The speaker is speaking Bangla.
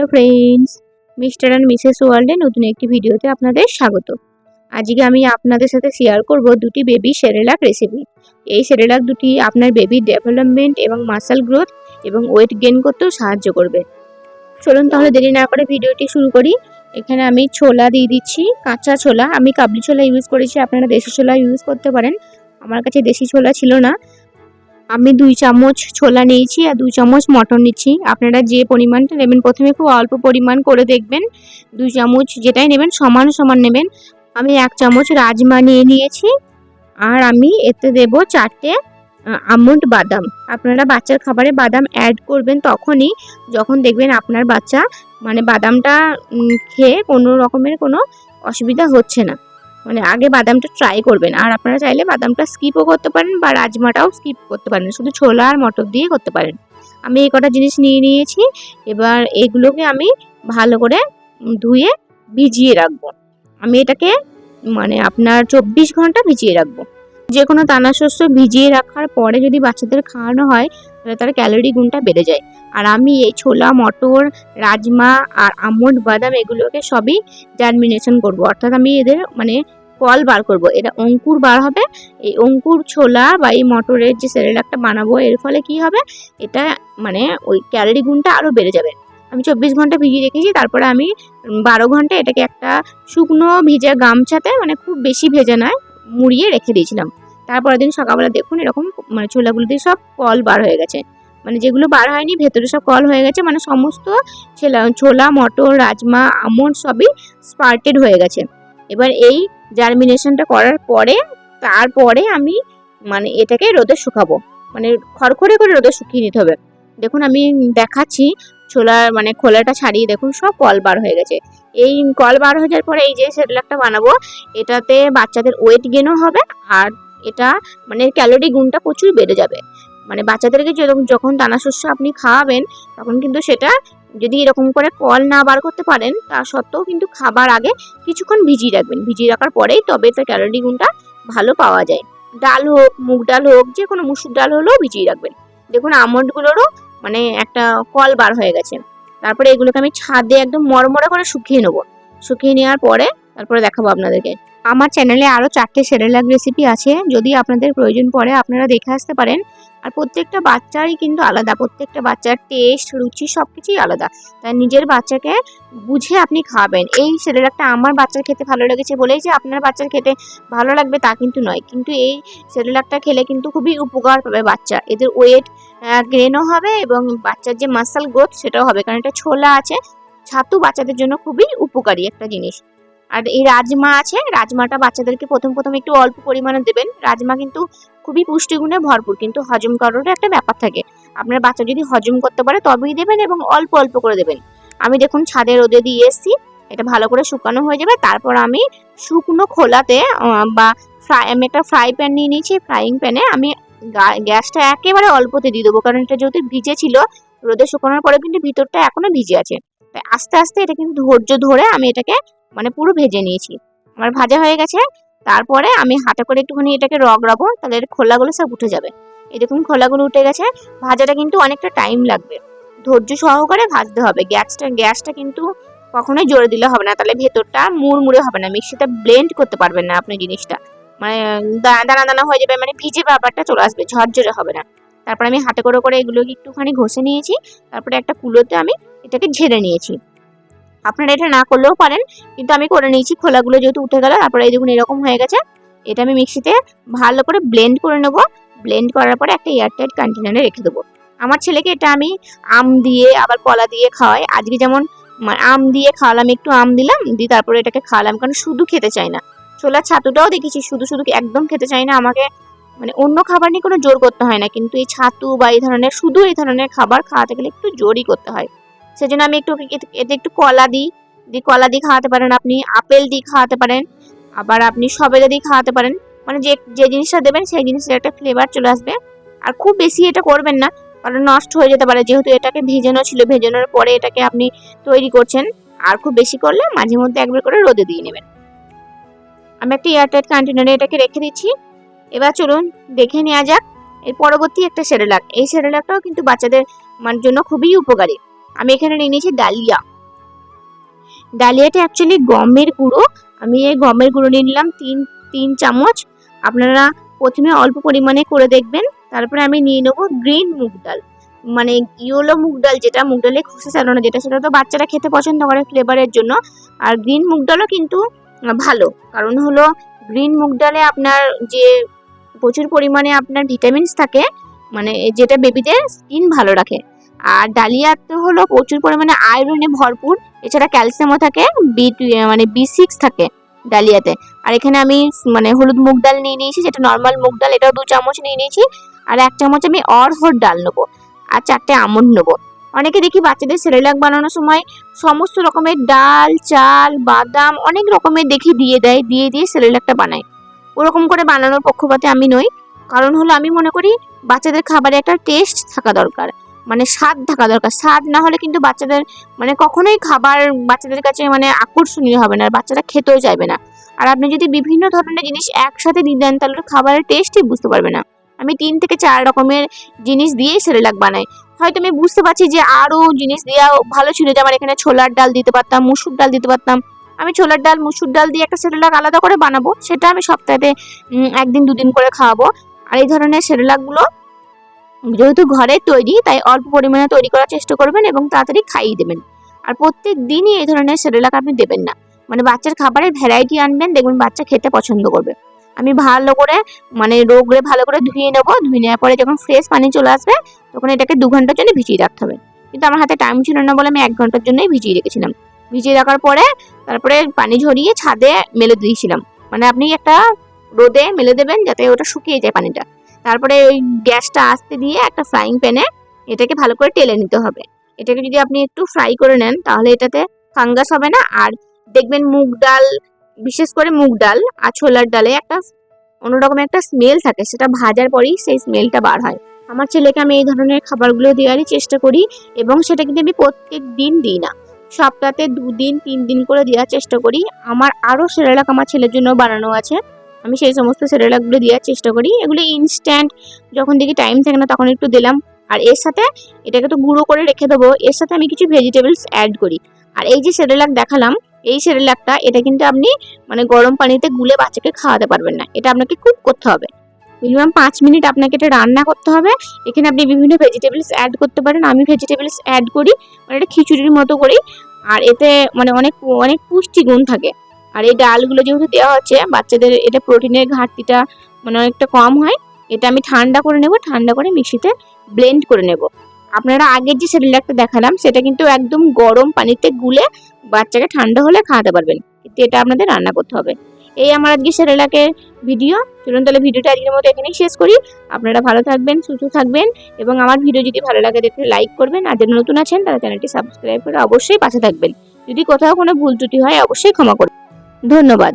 Hello friends, mister and missus ওয়ার্ল্ডে নতুন একটি ভিডিওতে আপনাদের স্বাগত। আজকে আমি আপনাদের সাথে শেয়ার করব দুটি বেবি সেরেলাক রেসিপি এই সেরেলাক দুটি আপনার বেবির ডেভেলপমেন্ট এবং মাসেল গ্রোথ এবং ওয়েট গেন করতেও সাহায্য করবে। চলুন তাহলে দেরি না করে ভিডিওটি শুরু করি। এখানে আমি ছোলা দিয়ে দিচ্ছি, কাঁচা ছোলা। আমি কাবলি ছোলা ইউজ করেছি, আপনারা দেশি ছোলা ইউজ করতে পারেন। আমার কাছে দেশি ছোলা ছিল না। আমি দুই চামচ ছোলা নিয়েছি আর দুই চামচ মটন নিচ্ছি। আপনারা যে পরিমাণটা নেবেন, প্রথমে খুব অল্প পরিমাণ করে দেখবেন। দুই চামচ যেটাই নেবেন, সমান সমান নেবেন। আমি এক চামচ রাজমা নিয়ে নিয়েছি আর আমি এতে দেব চারটে আমন্ড বাদাম। আপনারা বাচ্চার খাবারে বাদাম অ্যাড করবেন তখনই যখন দেখবেন আপনার বাচ্চা মানে বাদামটা খেয়ে কোনো রকমের কোনো অসুবিধা হচ্ছে না। মানে আগে বাদামটা ট্রাই করবেন। আর আপনারা চাইলে বাদামটা স্কিপও করতে পারেন বা রাজমাটাও স্কিপ করতে পারেন। শুধু ছোলা আর মটর দিয়ে করতে পারেন। আমি এই কটা জিনিস নিয়ে নিয়েছি। এবার এগুলোকে আমি ভালো করে ধুয়ে ভিজিয়ে রাখব। আমি এটাকে মানে আপনার চব্বিশ ঘণ্টা ভিজিয়ে রাখব। যে কোনো দানা শস্য ভিজিয়ে রাখার পরে যদি বাচ্চাদের খাওয়ানো হয় তাহলে তার ক্যালোরি গুণটা বেড়ে যায়। আর আমি এই ছোলা, মটর, রাজমা আর আমন্ড, বাদাম এগুলোকে সবই জার্মিনেশন করব। অর্থাৎ আমি এদের মানে কল বার করব। এটা অঙ্কুর বার হবে। এই অঙ্কুর, ছোলা বা এই মটরের যে সেরেলাকটা বানাবো, এর ফলে কি হবে? এটা মানে ওই ক্যালোরি গুণটা আরও বেড়ে যাবে। আমি চব্বিশ ঘণ্টা ভিজিয়ে রেখেছি, তারপরে আমি বারো ঘণ্টা এটাকে একটা শুকনো ভিজা গামছাতে মানে খুব বেশি ভেজে নয়, মুড়িয়ে রেখে দিয়েছিলাম। তারপরের দিন সকালবেলা দেখুন এরকম মানে ছোলাগুলো দিয়ে সব কল বার হয়ে গেছে। মানে যেগুলো বার হয়নি, ভেতরে সব কল হয়ে গেছে মানে সমস্ত ছোলা ছোলা, মটর, রাজমা, আমন্ড সবই স্পার্টেড হয়ে গেছে। এবার এই জার্মিনেশনটা করার পরে, তারপরে আমি মানে এটাকে রোদে শুকাবো। মানে খড়খড়ে করে রোদে শুকিয়ে নিতে হবে। দেখুন আমি দেখাচ্ছি ছোলার মানে খোলাটা ছাড়িয়ে দেখুন সব কল বার হয়ে গেছে। এই কল বার হয়ে যাওয়ার পরে এই যে সেরেলাকটা বানাবো, এটাতে বাচ্চাদের ওয়েট গেনও হবে আর এটা মানে ক্যালোরি গুণটা প্রচুর বেড়ে যাবে। মানে বাচ্চাদেরকে যখন- দানা শস্য আপনি খাওয়াবেন, তখন কিন্তু সেটা যদি এরকম করে কল না বার করতে পারেন, তা সত্ত্বেও কিন্তু খাবার আগে কিছুক্ষণ ভিজিয়ে রাখবেন। ভিজিয়ে রাখার পরেই তবে তার ক্যালোরি গুণটা ভালো পাওয়া যায়। ডাল হোক, মুগ ডাল হোক যে কোনো মুসুর ডাল হলেও ভিজিয়ে রাখবেন। দেখুন আমন্ডগুলোরও মানে একটা কল বার হয়ে গেছে। তারপরে এগুলোকে আমি ছাদে একদম মরমরে করে শুকিয়ে নেব। শুকিয়ে নেওয়ার পরে তারপরে দেখাবো আপনাদেরকে। আমার চ্যানেলে আরও চারটে সেরেলাক রেসিপি আছে। যদি আপনাদের প্রয়োজন পড়ে, আপনারা দেখে আসতে পারেন। আর প্রত্যেকটা বাচ্চারই কিন্তু আলাদা। প্রত্যেকটা বাচ্চার টেস্ট রুচি সব কিছুই আলাদা। তাই নিজের বাচ্চাকে বুঝে আপনি খাবেন। এই সেরেলাকটা আমার বাচ্চার খেতে ভালো লেগেছে বলেই যে আপনার বাচ্চার খেতে ভালো লাগবে তা কিন্তু নয়। কিন্তু এই সেরেলাকটা খেলে কিন্তু খুবই উপকার পাবে বাচ্চা। এদের ওয়েট গ্রেনও হবে এবং বাচ্চার যে মাসাল গ্রোথ সেটাও হবে। কারণ এটা ছোলা আছে, ছাতু বাচ্চাদের জন্য খুবই উপকারী একটা জিনিস। আর এই রাজমা আছে, রাজমাটা বাচ্চাদেরকে প্রথম প্রথম একটু অল্প পরিমাণে দেবেন। রাজমা কিন্তু খুবই পুষ্টিগুণে ভরপুর, কিন্তু হজম করারও একটা ব্যাপার থাকে। আপনার বাচ্চা যদি হজম করতে পারে তবেই দেবেন এবং অল্প অল্প করে দেবেন। আমি দেখুন ছাদে রোদে দিয়ে এসেছি, এটা ভালো করে শুকানো হয়ে যাবে। তারপর আমি শুকনো খোলাতে বা ফ্রাই, আমি একটা ফ্রাই প্যান নিয়ে নিয়েছি, ফ্রাইং প্যানে আমি গ্যাসটা একেবারে অল্পতে দিয়ে দেবো, কারণ এটা যেহেতু ভিজে ছিল, রোদে শুকানোর পরে কিন্তু ভিতরটা এখনও ভিজে আছে। তাই আস্তে আস্তে এটা কিন্তু ধৈর্য ধরে আমি এটাকে মানে পুরো ভেজে নিয়েছি। আমার ভাজা হয়ে গেছে, তারপরে আমি হাতে করে একটুখানি এটাকে রগড়াবো তাহলে এর খোলাগুলো সব উঠে যাবে। এরকম খোলাগুলো উঠে গেছে, ভাজাটা কিন্তু অনেকটা টাইম লাগবে। ধৈর্য সহকারে ভাজতে হবে, গ্যাসটা গ্যাসটা কিন্তু কখনোই জোরে দিলে হবে না, তাহলে ভেতরটা মুড়মুড়ে হবে না, মিক্সিতে ব্লেন্ড করতে পারবেন না আপনি জিনিসটা। মানে দানা দানা হয়ে যাবে মানে ভিজে ব্যাপারটা চলে আসবে, ঝরঝরে হবে না। তারপর আমি হাতে করে করে এগুলোকে একটুখানি ঘষে নিয়েছি, তারপরে একটা কুলোতে আমি এটাকে ঝেড়ে নিয়েছি। আপনারা এটা না করলেও পারেন, কিন্তু আমি করে নিয়েছি খোলাগুলো যেহেতু উঠে গেল, তারপরে এই দেখুন এরকম হয়ে গেছে। এটা আমি মিক্সিতে ভালো করে ব্লেন্ড করে নেব। ব্লেন্ড করার পরে একটা এয়ারটাইট কন্টেনারে রেখে দেবো। আমার ছেলেকে এটা আমি আম দিয়ে, আবার কলা দিয়ে খাওয়াই। আজকে যেমন আম দিয়ে খাওয়ালাম, একটু আম দিলাম, দিয়ে তারপরে এটাকে খাওয়ালাম, কারণ শুধু খেতে চায় না। ছোলার ছাতুটাও দেখেছি, শুধু শুধু একদম খেতে চায় না। আমাকে মানে অন্য খাবার নিয়ে কোনো জোর করতে হয় না, কিন্তু এই ছাতু বা এই ধরনের, শুধু এই ধরনের খাবার খাওয়াতে গেলে একটু জোরই করতে হয়। সেজন্য আমি একটু এতে- একটু কলা দিই। দিয়ে কলা দিয়ে খাওয়াতে পারেন আপনি, আপেল দিয়ে খাওয়াতে পারেন, আবার আপনি সবেদা দিয়ে খাওয়াতে পারেন। মানে যে যে জিনিসটা দেবেন সেই জিনিসের একটা ফ্লেভার চলে আসবে। আর খুব বেশি এটা করবেন না, কারণ নষ্ট হয়ে যেতে পারে। যেহেতু এটাকে ভেজানো ছিল, ভেজানোর পরে এটাকে আপনি তৈরি করছেন, আর খুব বেশি করলে মাঝে মধ্যে একবার করে রোদে দিয়ে নেবেন। আমি একটা এয়ারটাইট কন্টেনারে এটাকে রেখে দিচ্ছি। এবার চলুন দেখে নেওয়া যাক, এর পরবর্তী একটা সেরেলাক। এই সেরেলাকটাও কিন্তু বাচ্চাদের মানে জন্য খুবই উপকারী। আমি এখানে নিয়ে নিয়েছি ডালিয়া। ডালিয়াটা অ্যাকচুয়ালি গমের গুঁড়ো। আমি এই গমের গুঁড়ো নিয়ে নিলাম তিন তিন চামচ। আপনারা প্রথমে অল্প পরিমাণে করে দেখবেন। তারপরে আমি নিয়ে নেব গ্রিন মুগ ডাল। মানে ইয়েলো মুগ ডাল যেটা, মুগ ডালে খোসা চালানো যেটা, সেটা তো বাচ্চারা খেতে পছন্দ করে ফ্লেভারের জন্য। আর গ্রিন মুগ ডালও কিন্তু ভালো। কারণ হলো গ্রিন মুগ ডালে আপনার যে প্রচুর পরিমাণে আপনার ভিটামিনস থাকে মানে যেটা বেবিদের স্কিন ভালো রাখে। আর ডালিয়াতে হলো প্রচুর পরিমাণে আয়রনে ভরপুর। এছাড়া ক্যালসিয়ামও থাকে বি মানে বি সিক্স থাকে ডালিয়াতে। আর এখানে আমি মানে হলুদ মুগ ডাল নিয়ে নিয়েছি, যেটা নর্মাল মুগ ডাল, এটাও দু চামচ নিয়ে নিয়েছি। আর এক চামচ আমি অরহর ডাল নেব, আর চারটে আমন্ড নেব। অনেকে দেখি বাচ্চাদের সেরেলাক বানানোর সময় সমস্ত রকমের ডাল, চাল, বাদাম, অনেক রকমের দেখি দিয়ে দেয়, দিয়ে দিয়ে সেরেলাকটা বানায়। ওরকম করে বানানোর পক্ষপাতে আমি নই। কারণ হলো আমি মনে করি বাচ্চাদের খাবারে একটা টেস্ট থাকা দরকার। মানে স্বাদ থাকা দরকার। স্বাদ না হলে কিন্তু বাচ্চাদের মানে কখনোই খাবার বাচ্চাদের কাছে মানে আকর্ষণীয় হবে না, আর বাচ্চারা খেতেও চাইবে না। আর আপনি যদি বিভিন্ন ধরনের জিনিস একসাথে দিয়ে দেন, তাহলে খাবারের টেস্টই বুঝতে পারবে না। আমি তিন থেকে চার রকমের জিনিস দিয়েই সেরেলাক বানাই। হয়তো আমি বুঝতে পারছি যে আরও জিনিস দেওয়া ভালো ছিল যে আমার এখানে ছোলার ডাল দিতে পারতাম, মুসুর ডাল দিতে পারতাম। আমি ছোলার ডাল, মুসুর ডাল দিয়ে একটা সেরেলাক আলাদা করে বানাবো, সেটা আমি সপ্তাহে একদিন দুদিন করে খাওয়াবো। আর এই ধরনের সেরেলাকগুলো যেহেতু ঘরে তৈরি, তাই অল্প পরিমাণে তৈরি করার চেষ্টা করবেন এবং তাড়াতাড়ি খাইয়ে দেবেন। আর প্রত্যেক দিনই এই ধরনের সেরেলাক আপনি দেবেন না। মানে বাচ্চার খাবারের ভ্যারাইটি আনবেন, দেখবেন বাচ্চা খেতে পছন্দ করবে। আমি ভালো করে মানে রোগরে ভালো করে ধুয়ে নেব। ধুয়ে নেওয়ার পরে যখন ফ্রেশ পানি চলে আসবে, তখন এটাকে দু ঘণ্টার জন্য ভিজিয়ে রাখতে হবে। কিন্তু আমার হাতে টাইম ছিল না বলে আমি এক ঘণ্টার জন্যই ভিজিয়ে রেখেছিলাম। ভিজিয়ে রাখার পরে, তারপরে পানি ঝরিয়ে ছাদে মেলে দিয়েছিলাম। মানে আপনি একটা রোদে মেলে দেবেন যাতে ওটা শুকিয়ে যায় পানিটা। তারপরে ওই গ্যাসটা আসতে দিয়ে একটা ফ্রাইং প্যানে এটাকে ভালো করে টেলে নিতে হবে। এটাকে যদি আপনি একটু ফ্রাই করে নেন, তাহলে এটাতে ফাঙ্গাস হবে না। আর দেখবেন মুগ ডাল, বিশেষ করে মুগ ডাল আর ছোলার ডালে একটা অন্যরকম একটা স্মেল থাকে, সেটা ভাজার পরেই সেই স্মেলটা বার হয়। আমার ছেলেকে আমি এই ধরনের খাবারগুলো দেওয়ারই চেষ্টা করি এবং সেটা কিন্তু আমি প্রত্যেক দিন দিই না। সপ্তাহে দুদিন তিন দিন করে দেওয়ার চেষ্টা করি। আমার আরও সেরেলাক আমার ছেলের জন্য বানানো আছে। আমি সেই সমস্ত সেরেলাকগুলো দেওয়ার চেষ্টা করি। এগুলো ইনস্ট্যান্ট যখন দেখি টাইম থাকে না, তখন একটু দিলাম। আর এর সাথে এটাকে তো গুঁড়ো করে রেখে দেবো। এর সাথে আমি কিছু ভেজিটেবলস অ্যাড করি। আর এই যে সেরেলাক দেখালাম, এই সেরেলাকটা এটা কিন্তু আপনি মানে গরম পানিতে গুলে বাচ্চাকে খাওয়াতে পারবেন না। এটা আপনাকে কুক করতে হবে। মিনিমাম পাঁচ মিনিট আপনাকে এটা রান্না করতে হবে। এখানে আপনি বিভিন্ন ভেজিটেবলস অ্যাড করতে পারেন। আমি ভেজিটেবলস অ্যাড করি মানে এটা খিচুড়ির মতো করি আর এতে মানে অনেক অনেক পুষ্টিগুণ থাকে। আর এই ডালগুলো যেহেতু দেওয়া হচ্ছে বাচ্চাদের এটা প্রোটিনের ঘাটতিটা মানে অনেকটা কম হয়, এটা আমি ঠান্ডা করে নেব, ঠান্ডা করে মিক্সিতে ব্লেন্ড করে নেব। আপনারা আগের যে সেরেলাকটা দেখালাম, সেটা কিন্তু একদম গরম পানিতে গুলে বাচ্চাকে ঠান্ডা হলে খাওয়াতে পারবেন। কিন্তু এটা আপনাদের রান্না করতে হবে। এই আমার আজকে সেরেলাকের ভিডিও। চলুন তাহলে ভিডিওটা আজকের মতো এখানেই শেষ করি। আপনারা ভালো থাকবেন, সুস্থ থাকবেন এবং আমার ভিডিও যদি ভালো লাগে দেখলে লাইক করবেন। আর যারা নতুন আছেন, তারা চ্যানেলটি সাবস্ক্রাইব করে অবশ্যই পাশে থাকবেন। যদি কোথাও কোনো ভুল ত্রুটি হয়, অবশ্যই ক্ষমা করবেন। ধন্যবাদ।